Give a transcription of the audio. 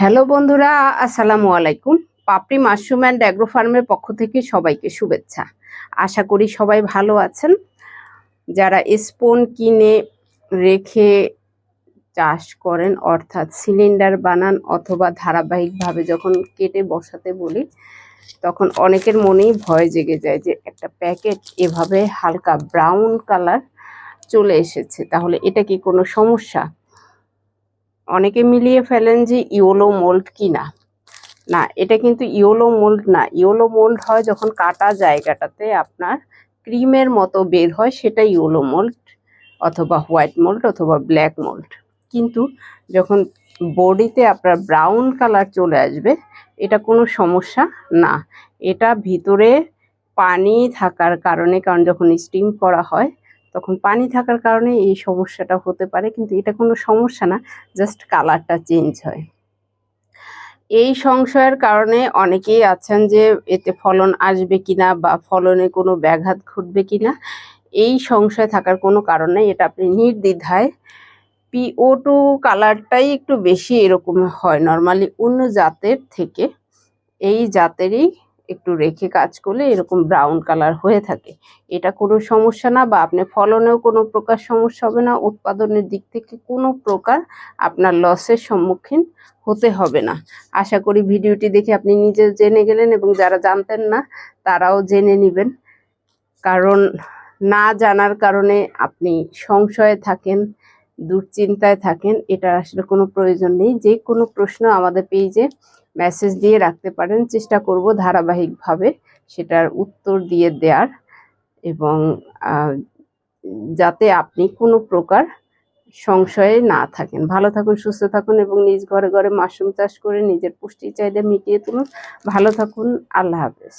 Hello বন্ধুরা, আসসালামু আলাইকুম। পাপড়ি মাশরুম অ্যান্ড অ্যাগ্রো ফার্মের পক্ষ থেকে সবাইকে শুভেচ্ছা। আশা করি সবাই ভালো আছেন। যারা স্পোন কিনে রেখে চাষ করেন, অর্থাৎ সিলিন্ডার বানান অথবা ধারাবাহিকভাবে যখন কেটে বসাতে বলি, তখন অনেকের মনেই ভয় জেগে যায় যে একটা প্যাকেট এভাবে হালকা ব্রাউন কালার চলে এসেছে। তাহলে এটা কি কোনো সমস্যা? অনেকে মিলিয়ে ফেলেন যে ইওলো মোল্ড কিনা। না, এটা কিন্তু ইওলো মোল্ড না। ইওলো মোল্ড হয় যখন কাটা জায়গাটাতে আপনার ক্রিমের মতো বের হয়, সেটা ইওলো মোল্ড অথবা হোয়াইট মোল্ড অথবা ব্ল্যাক মোল্ড। কিন্তু যখন বডিতে আপনার ব্রাউন কালার চলে আসবে, এটা কোনো সমস্যা না। এটা ভিতরে পানি থাকার কারণে, কারণ যখন স্টিম করা হয় তখন পানি থাকার কারণে এই সমস্যাটা হতে পারে, কিন্তু এটা কোনো সমস্যা না জাস্ট কালারটা চেঞ্জ হয়। এই সংশয়ের কারণে অনেকেই আছেন যে এতে ফলন আসবে কিনা বা ফলনে কোনো ব্যাঘাত ঘটবে কিনা, এই সংশয় থাকার কোনো কারণ নেই, এটা আপনি নির্দ্বিধায় পিও টু কালারটাই একটু বেশি এরকম হয় নর্মালি অন্য জাতের থেকে, এই জাতেরই একটু রেখে কাজ করলে এরকম ব্রাউন কালার হয়ে থাকে। এটা কোনো সমস্যা না বা আপনি ফলনেও কোনো প্রকার সমস্যা হবে না, উৎপাদনের দিক থেকে কোনো প্রকার আপনার লসের সম্মুখীন হতে হবে না। আশা করি ভিডিওটি দেখে আপনি নিজে জেনে গেলেন এবং যারা জানতেন না, তারাও জেনে নেবেন। কারণ না জানার কারণে আপনি সংশয়ে থাকেন দুশ্চিন্তায় থাকেন, এটা আসলে কোনো প্রয়োজন নেই। যে কোনো প্রশ্ন আমাদের পেজে মেসেজ দিয়ে রাখতে পারেন। চেষ্টা করব ধারাবাহিকভাবে সেটার উত্তর দিয়ে দেওয়ার এবং যাতে আপনি কোনো প্রকার সংশয়ে না থাকেন। ভালো থাকুন, সুস্থ থাকুন এবং নিজ ঘরে ঘরে মাশরুম চাষ করে নিজের পুষ্টি চাহিদা মিটিয়ে তুলুন। ভালো থাকুন, আল্লাহ হাফেজ।